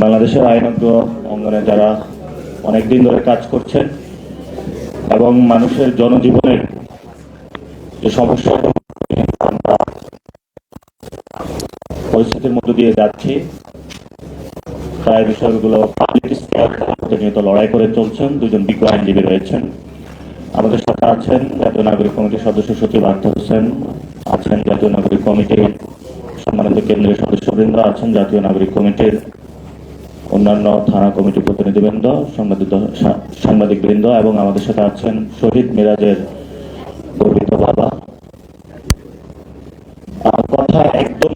বাংলাদেশের আইনজ্ঞ অঙ্গনে যারা অনেকদিন ধরে কাজ করছেন এবং মানুষের জনজীবনের যে সমস্যা পরিস্থিতির মধ্য দিয়ে যাচ্ছি। প্রায় বিষয়গুলো পাবলিক প্রতিনিয়ত লড়াই করে চলছেন, দুজন বিজ্ঞ আইনজীবী রয়েছেন। আমাদের সাথে আছেন জাতীয় নাগরিক কমিটির সদস্য সচিব আক্তার হোসেন, আছেন জাতীয় নাগরিক কমিটির সম্মানিত কেন্দ্রীয় সদস্যবৃন্দ আছেন জাতীয় নাগরিক কমিটির অন্যান্য থানা কমিটির প্রতিনিধিবৃন্দ, সাংবাদিক সাংবাদিকবৃন্দ এবং আমাদের সাথে আছেন শহীদ মিরাজের গর্বিত বাবা। কথা একদম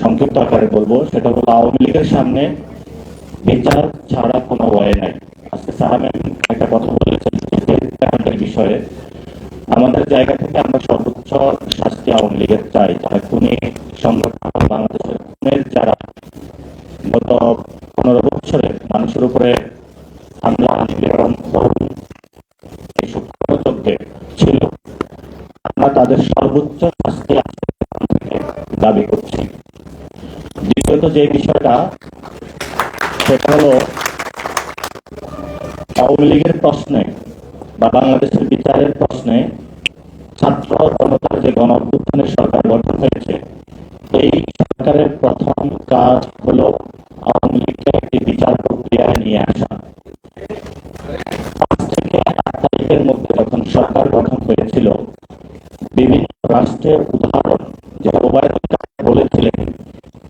সংক্ষিপ্ত আকারে বলব, সেটা হলো আওয়ামী লীগের সামনে বিচার ছাড়া কোনো ওয়ে নাই। আজকে ম্যাম একটা কথা বলেছেন বিষয়ে। আমাদের জায়গা থেকে আমরা সর্বোচ্চ শাস্তি আওয়ামী লীগের চাই। যারা খুনি সংগঠন বাংলাদেশের খুনের যারা, গত পনেরো বছরে মানুষের উপরে হামলা, নিপীড়ন খুন এইসব ছিল। আমরা তাদের সর্বোচ্চ শাস্তি দাবি করছি। দ্বিতীয়ত যে বিষয়টা, সেটা হলো আওয়ামী লীগের প্রশ্নে বা বাংলাদেশের বিচারের প্রশ্নে ছাত্র জনতার যে গণ সরকার গঠন হয়েছে, এই সরকারের প্রথম কাজ হলো আওয়ামী একটি বিচার প্রক্রিয়ায় নিয়ে আসা পাঁচ থেকে আট তারিখের মধ্যে যখন সরকার গঠন হয়েছিল বিভিন্ন রাষ্ট্রের উদাহরণ যে বলেছিলেন,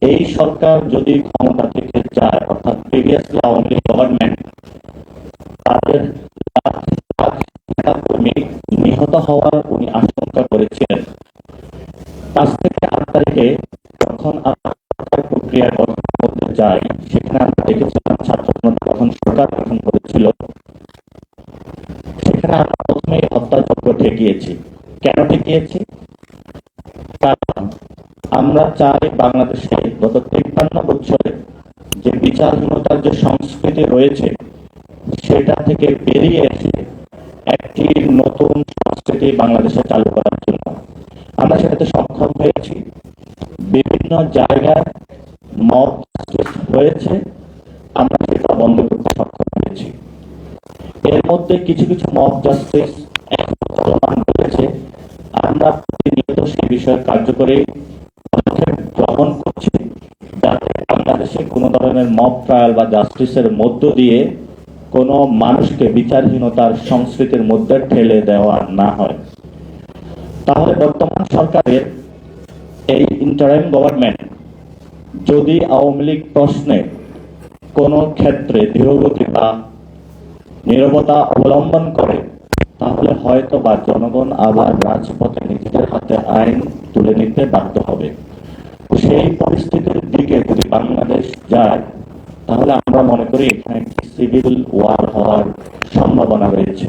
এই সরকার যদি ক্ষমতা থেকে যায় অর্থাৎ প্রিভিয়াসলি আওয়ামী গভর্নমেন্ট তাদের লাখ লাখ নেতা কর্মী নিহত হওয়ার উনি আশঙ্কা করেছিলেন পাঁচ থেকে আট তারিখে যখন আমরা সরকার প্রক্রিয়া গঠনের মধ্যে যাই সেখানে আমরা দেখেছিলাম ছাত্র জনতা যখন সরকার গঠন করেছিল সেখানে আমরা প্রথমেই হত্যাযজ্ঞ ঠেকিয়েছি। কেন ঠেকিয়েছি? কারণ আমরা চাই বাংলাদেশে গত তিপ্পান্ন বছরে যে বিচারহীনতার যে সংস্কৃতি রয়েছে, সেটা থেকে বেরিয়ে এসে একটি নতুন সংস্কৃতি বাংলাদেশে চালু করার জন্য। আমরা সেটাতে সক্ষম হয়েছি। বিভিন্ন জায়গায় মব হয়েছে। আমরা সেটা বন্ধ করতে সক্ষম হয়েছি। এর মধ্যে কিছু কিছু মব জাস্টিস চলমান রয়েছে আমরা প্রতিনিয়ত সেই বিষয়ে কার্যকরী পদক্ষেপ গ্রহণ করছি যাতে বাংলাদেশে কোনো ধরনের মব ট্রায়াল বা জাস্টিসের মধ্য দিয়ে কোনো মানুষকে বিচারহীনতার সংস্কৃতির মধ্যে ঠেলে দেওয়া না হয়। তাহলে বর্তমান সরকারের এই ইন্টারাইম গভর্নমেন্ট যদি আওয়ামী লীগ প্রশ্নে কোনো ক্ষেত্রে ধীরগতি বা নীরবতা অবলম্বন করে তাহলে হয়তো বা জনগণ আবার রাজপথে নিজেদের হাতে আইন তুলে নিতে বাধ্য হবে। সেই পরিস্থিতির দিকে যদি বাংলাদেশ যায়, তাহলে আমরা মনে করি এখানে একটি সিভিল ওয়ার হওয়ার সম্ভাবনা রয়েছে।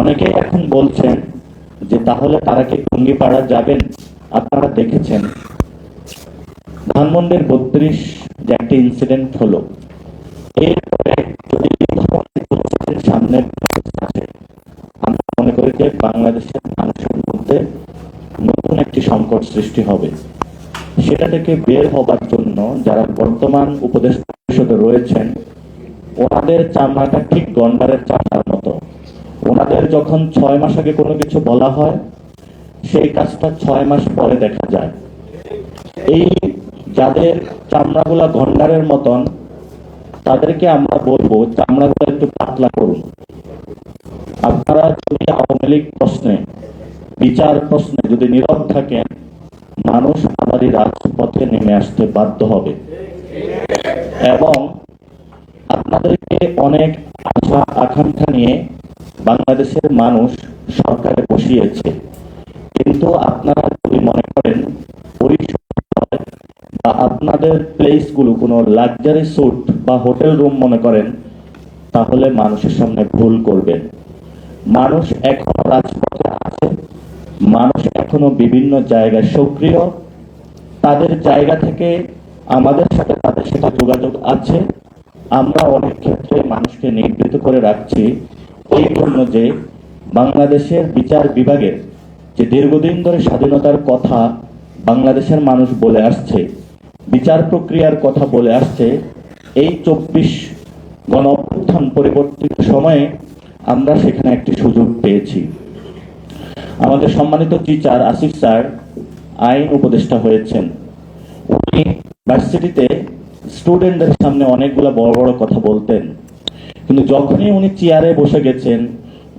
অনেকে এখন বলছেন যে তাহলে তারা কি টুঙ্গিপাড়া যাবেন? আপনারা দেখেছেন। ধানমন্ডির বত্রিশ যে একটি ইনসিডেন্ট হলো, এরপরে যদি এই ধরনের পরিস্থিতির সামনে আসে আমরা মনে করি যে বাংলাদেশের মানুষের মধ্যে নতুন একটি সংকট সৃষ্টি হবে। সেটা থেকে বের হবার জন্য যারা বর্তমান উপদেশ পরিষদে রয়েছেন, ওনাদের চামড়াটা ঠিক গন্ডারের চামড়ার মতো। ওনাদের যখন ছয় মাস আগে কোনো কিছু বলা হয়, সেই কাজটা ছয় মাস পরে দেখা যায়। এই যাদের চামড়াগুলা গন্ডারের মতন, তাদেরকে আমরা বলব চামড়াগুলো একটু পাতলা করুন। আপনারা যদি আওয়ামী লীগ প্রশ্নে, বিচার প্রশ্নে যদি নীরব থাকেন, মানুষ আমাদের রাজপথে নেমে আসতে বাধ্য হবে। এবং আপনাদেরকে অনেক আশা, আকাঙ্ক্ষা নিয়ে বাংলাদেশের মানুষ সরকারে বসিয়েছে। কিন্তু আপনারা যদি মনে করেন ওই বা আপনাদের প্লেসগুলো কোনো লাক্সারি স্যুট বা হোটেল রুম মনে করেন, তাহলে মানুষের সামনে ভুল করবেন। মানুষ এখনও রাজপথে আছে, মানুষ এখনও বিভিন্ন জায়গায় সক্রিয়। তাদের জায়গা থেকে আমাদের সাথে তাদের সাথে যোগাযোগ আছে। আমরা অনেক ক্ষেত্রে মানুষকে নিবৃত করে রাখছি। এই জন্য যে বাংলাদেশের বিচার বিভাগের যে দীর্ঘদিন ধরে স্বাধীনতার কথা বাংলাদেশের মানুষ বলে আসছে, বিচার প্রক্রিয়ার কথা বলে আসছে, এই চব্বিশ গণ পরিবর্তিত সময়ে আমরা সেখানে একটি সুযোগ পেয়েছি। আমাদের সম্মানিত টিচার আসিফ স্যার আইন উপদেষ্টা হয়েছেন। উনি ভার্সিটিতে স্টুডেন্টদের সামনে অনেকগুলো বড় বড় কথা বলতেন। কিন্তু যখনই উনি চেয়ারে বসে গেছেন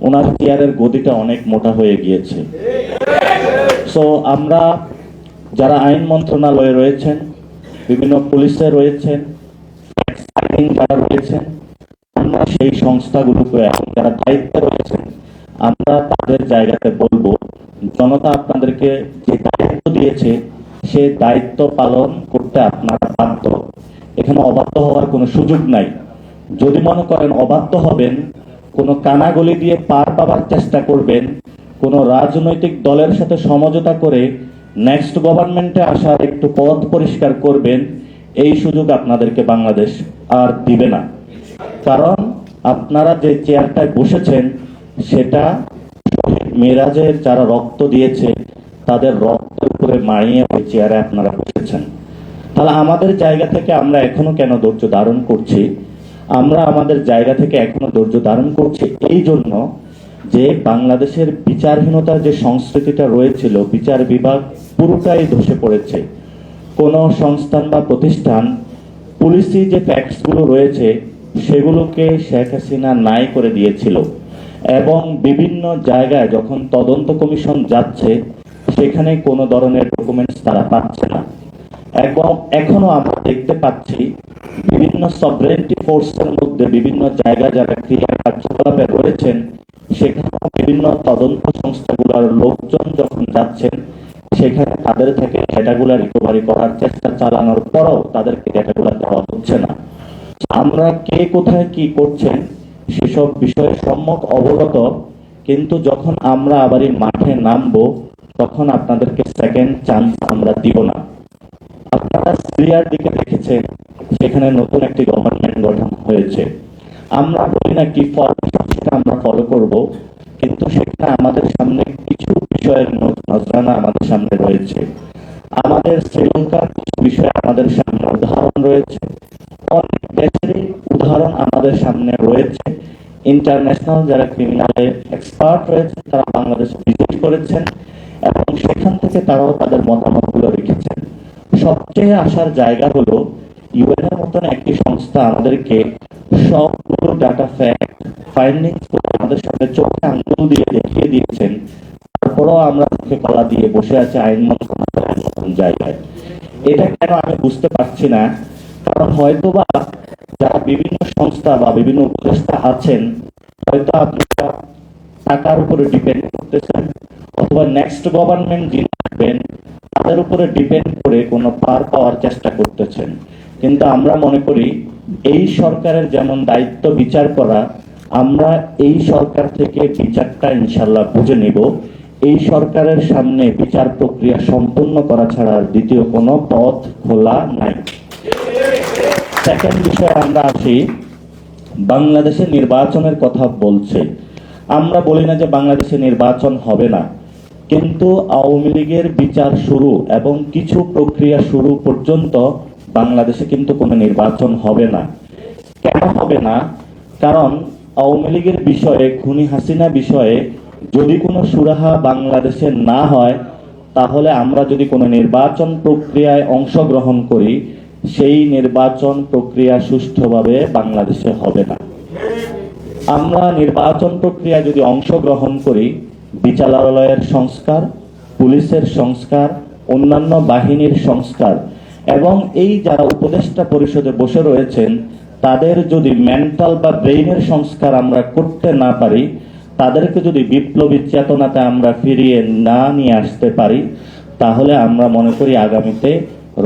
ওনার চেয়ারের গদিটা অনেক মোটা হয়ে গিয়েছে। সো আমরা যারা আইন মন্ত্রণালয়ে রয়েছেন, বিভিন্ন পুলিশে রয়েছেন যারা রয়েছেন আমরা সেই সংস্থাগুলোকে এখন যারা দায়িত্বে রয়েছেন আমরা তাদের জায়গাতে বলব, জনতা আপনাদেরকে যে দায়িত্ব দিয়েছে, সে দায়িত্ব পালন করতে আপনারা বাধ্য। এখানে অবাধ্য হওয়ার কোনো সুযোগ নাই। যদি মনে করেন অবাধ্য হবেন, কোনো কানাগলি দিয়ে পার পাবার চেষ্টা করবেন, কোনো রাজনৈতিক দলের সাথে সমঝোতা করে নেক্সট গভর্নমেন্টে আসার একটু পথ পরিষ্কার করবেন, এই সুযোগ আপনাদেরকে বাংলাদেশ আর দিবে না। কারণ আপনারা যে চেয়ারটায় বসেছেন, সেটা মেরাজের যারা রক্ত দিয়েছে, তাদের রক্তের উপরে মারিয়ে ওই চেয়ারে আপনারা বসেছেন। তাহলে আমাদের জায়গা থেকে আমরা এখনও কেন ধৈর্য ধারণ করছি? আমরা আমাদের জায়গা থেকে এখনও ধৈর্য ধারণ করছি এই জন্য যে বাংলাদেশের বিচারহীনতার যে সংস্কৃতিটা রয়েছিল, বিচার বিভাগ পুরোটাই ধসে পড়েছে। কোন সংস্থান বা প্রতিষ্ঠান, পুলিশি যে ফ্যাক্টসগুলো রয়েছে সেগুলোকে শেখ হাসিনা নাই করে দিয়েছিল। এবং বিভিন্ন জায়গায় যখন তদন্ত কমিশন যাচ্ছে, সেখানে কোনো ধরনের ডকুমেন্টস তারা পাচ্ছে না। এবং এখনও আমরা দেখতে পাচ্ছি বিভিন্ন সবরেন্টি ফোর্সের মধ্যে বিভিন্ন জায়গায় যারা ক্রিয়া কার্যকলাপে রয়েছেন সেখানে বিভিন্ন তদন্ত সংস্থাগুলোর লোকজন যখন যাচ্ছেন, সেখানে তাদের থেকে ডেটাগুলো রিকভারি করার চেষ্টা চালানোর পরও তাদেরকে ডেটাগুলো দেওয়া হচ্ছে না। আমরা কে কোথায় কি করছেন সেসব বিষয়ে সম্যক অবগত, কিন্তু যখন আমরা আবার এই মাঠে নামবো, তখন আপনাদেরকে সেকেন্ড চান্স আমরা দিব না। আপনারা সিরিয়ার দিকে দেখেছেন, সেখানে নতুন একটি গভর্নমেন্ট গঠন হয়েছে। আমরা বলি না কি ফরমেশন সেটা আমরা ফলো করব, কিন্তু সেখানে আমাদের সামনে কিছু বিষয়ের নজরানা আমাদের সামনে রয়েছে। আমাদের শ্রীলঙ্কার কিছু বিষয় আমাদের সামনে উদাহরণ রয়েছে অনেক উদাহরণ আমাদের সামনে রয়েছে। ইন্টারন্যাশনাল যারা ক্রিমিনালে এক্সপার্ট রয়েছে, তারা বাংলাদেশ ভিজিট করেছেন এবং সেখান থেকে তারাও তাদের মতামতগুলো রেখেছেন। সবচেয়ে আসার জায়গা হলো ইউএন এর মতন একটি সংস্থা আমাদেরকে সবগুলো ডাটা ফ্যাক্ট ফাইন্ডিংস আমাদের সামনে চোখে আঙ্গুল দিয়ে দেখিয়ে দিয়েছেন। তারপরেও আমরা চোখে কলা দিয়ে বসে আছি আইন মন্ত্রণালয়ের মতন জায়গায়। এটা কেন আমি বুঝতে পারছি না? কারণ হয়তোবা যারা বিভিন্ন সংস্থা বা বিভিন্ন উপদেষ্টা আছেন, হয়তো আপনারা টাকার উপরে ডিপেন্ড করতেছেন অথবা নেক্সট গভর্নমেন্ট যিনি তাদের উপরে ডিপেন্ড করে কোনো পার পাওয়ার চেষ্টা করতেছেন। কিন্তু আমরা মনে করি, এই সরকারের যেমন দায়িত্ব বিচার করা, আমরা এই সরকার থেকে বিচারটা ইনশাল্লাহ বুঝে নিব। এই সরকারের সামনে বিচার প্রক্রিয়া সম্পূর্ণ করা ছাড়া দ্বিতীয় কোনো পথ খোলা নাই। সেকেন্ড বিষয়ে আমরা আসি। বাংলাদেশে নির্বাচনের কথা বলছে। আমরা বলি না যে বাংলাদেশে নির্বাচন হবে না, কিন্তু আওয়ামী লীগের বিচার শুরু এবং কিছু প্রক্রিয়া শুরু পর্যন্ত বাংলাদেশে কিন্তু কোনো নির্বাচন হবে না। কেন হবে না? কারণ আওয়ামী লীগের বিষয়ে, খুনি হাসিনা বিষয়ে যদি কোনো সুরাহা বাংলাদেশে না হয়, তাহলে আমরা যদি কোনো নির্বাচন প্রক্রিয়ায় অংশগ্রহণ করি সেই নির্বাচন প্রক্রিয়া সুষ্ঠুভাবে বাংলাদেশে হবে না। আমরা নির্বাচন প্রক্রিয়া যদি অংশগ্রহণ করি, বিচারালয়ের সংস্কার, পুলিশের সংস্কার, অন্যান্য বাহিনীর সংস্কার, এবং এই যারা উপদেষ্টা পরিষদে বসে রয়েছেন, তাদের যদি মেন্টাল বা ব্রেইনের সংস্কার আমরা করতে না পারি, তাদেরকে যদি বিপ্লবী চেতনাতে আমরা ফিরিয়ে না নিয়ে আসতে পারি, তাহলে আমরা মনে করি আগামীতে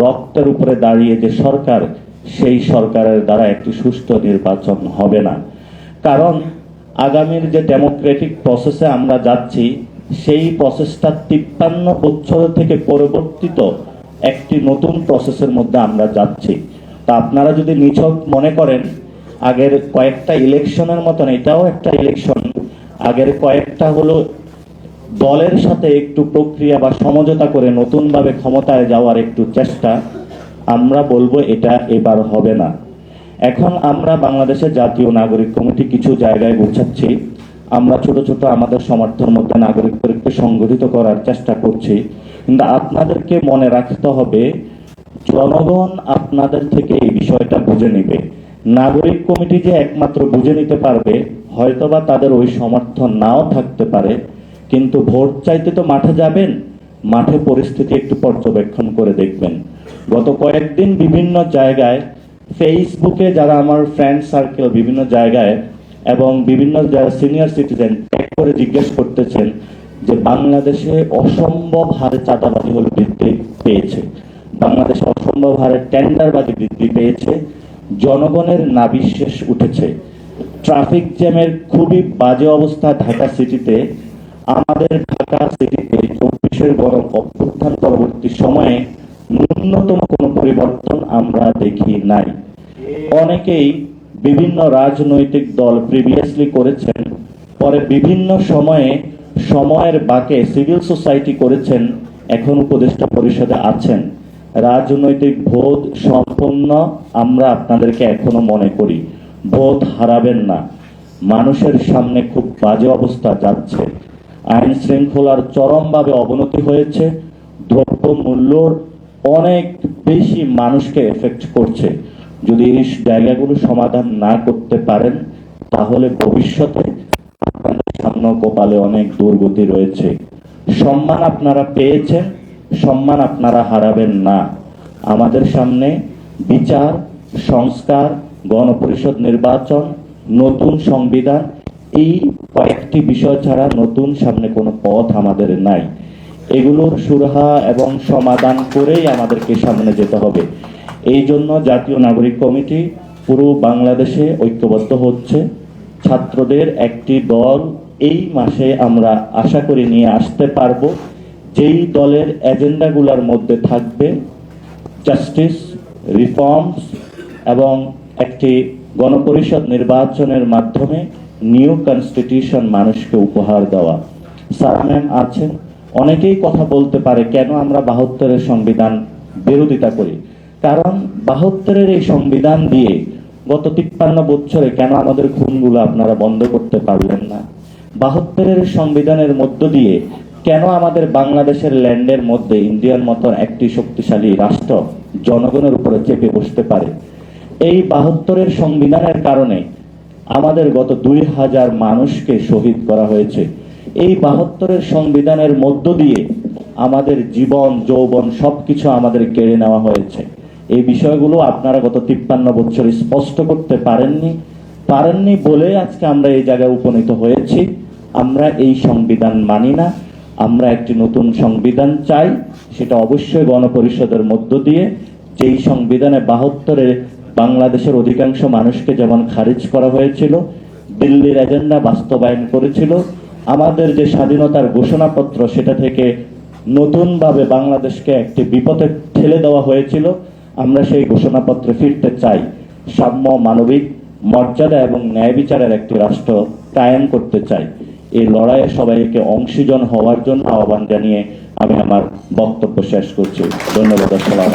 রক্তের উপরে দাঁড়িয়ে যে সরকার, সেই সরকারের দ্বারা একটি সুস্থ নির্বাচন হবে না। কারণ আগামীর যে ডেমোক্রেটিক প্রসেসে আমরা যাচ্ছি, সেই প্রসেসটা তিপ্পান্ন বছর থেকে পরিবর্তিত একটি নতুন প্রসেসের মধ্যে আমরা যাচ্ছি। তা আপনারা যদি নিছক মনে করেন, আগের কয়েকটা ইলেকশনের মতন, এটাও একটা ইলেকশন, আগের কয়েকটা হলো দলের সাথে একটু প্রক্রিয়া বা সমঝোতা করে নতুনভাবে ক্ষমতায় যাওয়ার একটু চেষ্টা, আমরা বলব এটা এবার হবে না। এখন আমরা বাংলাদেশের জাতীয় নাগরিক কমিটি কিছু জায়গায় গোছাচ্ছি আমরা ছোট ছোট আমাদের সমর্থন মধ্যে নাগরিকদেরকে সংগঠিত করার চেষ্টা করছি। কিন্তু আপনাদেরকে মনে রাখতে হবে, জনগণ আপনাদের থেকে এই বিষয়টা বুঝে নেবে। নাগরিক কমিটি যে একমাত্র বুঝে নিতে পারবে, হয়তোবা তাদের ওই সমর্থন নাও থাকতে পারে। কিন্তু ভোট চাইতে তো মাঠে যাবেন, মাঠে পরিস্থিতি একটু পর্যবেক্ষণ করে দেখবেন। গত কয়েকদিন বিভিন্ন জায়গায় ফেসবুকে যারা আমার ফ্রেন্ড সার্কেল বিভিন্ন জায়গায় এবং বিভিন্ন যারা সিনিয়র সিটিজেন ট্যাগ করে জিজ্ঞেস করতেছেন যে বাংলাদেশে অসম্ভব হারে চাঁদাবাজি হল বৃদ্ধি পেয়েছে। বাংলাদেশে অসম্ভব হারে টেন্ডারবাজি বৃদ্ধি পেয়েছে। জনগণের নাবিশ্বাস উঠেছে। ট্রাফিক জ্যামের খুবই বাজে অবস্থা ঢাকা সিটিতে আমাদের ঢাকা সিটিতে চব্বিশের গরম অভ্যুত্থান পরবর্তী সময়ে ন্যূনতম কোনো পরিবর্তন আমরা দেখি নাই। অনেকেই বিভিন্ন রাজনৈতিক দল প্রিভিয়াসলি করেছেন, পরে বিভিন্ন সময়ে সময়ের বাকে সিভিল সোসাইটি করেছেন, এখন উপদেষ্টা পরিষদে আছেন। রাজনৈতিক ভোট সম্পন্ন আমরা আপনাদেরকে এখনও মনে করি। ভোট হারাবেন না। মানুষের সামনে খুব বাজে অবস্থা যাচ্ছে। আইন শৃঙ্খলার চরমভাবে অবনতি হয়েছে, দ্রব্য মূল্যর অনেক বেশি মানুষকে এফেক্ট করছে। যদি এই জায়গাগুলো সমাধান না করতে পারেন, তাহলে ভবিষ্যতে সামনে কপালে অনেক দুর্গতি রয়েছে। সম্মান আপনারা পেয়েছেন, সম্মান আপনারা হারাবেন না। আমাদের সামনে বিচার, সংস্কার, গণপরিষদ নির্বাচন, নতুন সংবিধান, এই কয়েকটি বিষয় ছাড়া নতুন সামনে কোনো পথ আমাদের নাই। এগুলোর সুরাহা এবং সমাধান করেই আমাদেরকে সামনে যেতে হবে। এই জন্য জাতীয় নাগরিক কমিটি পুরো বাংলাদেশে ঐক্যবদ্ধ হচ্ছে। ছাত্রদের একটি দল এই মাসে আমরা আশা করি নিয়ে আসতে পারব। যেই দলের এজেন্ডাগুলোর মধ্যে থাকবে জাস্টিস, রিফর্মস এবং একটি গণপরিষদ নির্বাচনের মাধ্যমে নিউ কনস্টিটিউশন মানুষকে উপহার দেওয়া। স্যার ম্যাম আছেন অনেকেই কথা বলতে পারে, কেন আমরা বাহাত্তরের সংবিধান বিরোধিতা করি? কারণ বাহাত্তরের এই সংবিধান দিয়ে গত তিপ্পান্ন বছরে কেন আমাদের খুনগুলো আপনারা বন্ধ করতে পারলেন না? বাহাত্তরের সংবিধানের মধ্য দিয়ে কেন আমাদের বাংলাদেশের ল্যান্ডের মধ্যে ইন্ডিয়ার মতন একটি শক্তিশালী রাষ্ট্র জনগণের উপরে চেপে বসতে পারে? এই বাহাত্তরের সংবিধানের কারণে আমাদের গত দুই হাজার মানুষকে শহীদ করা হয়েছে। এই বাহাত্তরের সংবিধানের মধ্য দিয়ে আমাদের জীবন, যৌবন সবকিছু আমাদের কেড়ে নেওয়া হয়েছে। এই বিষয়গুলো আপনারা গত তিপ্পান্ন বছর স্পষ্ট করতে পারেননি। পারেননি বলে আজকে আমরা এই জায়গায় উপনীত হয়েছি। আমরা এই সংবিধান মানি না। আমরা একটি নতুন সংবিধান চাই। সেটা অবশ্যই গণপরিষদের মধ্য দিয়ে। যেই সংবিধানে বাহাত্তরে বাংলাদেশের অধিকাংশ মানুষকে যেমন খারিজ করা হয়েছিল, দিল্লির এজেন্ডা বাস্তবায়ন করেছিল, আমাদের যে স্বাধীনতার ঘোষণাপত্র সেটা থেকে নতুনভাবে বাংলাদেশকে একটি বিপদে ঠেলে দেওয়া হয়েছিল, আমরা সেই ঘোষণাপত্রে ফিরতে চাই। সাম্য, মানবিক মর্যাদা এবং ন্যায় বিচারের একটি রাষ্ট্র কায়েম করতে চাই। এই লড়াইয়ে সবাইকে অংশীজন হওয়ার জন্য আহ্বান জানিয়ে আমি আমার বক্তব্য শেষ করছি। ধন্যবাদ, আসসালাম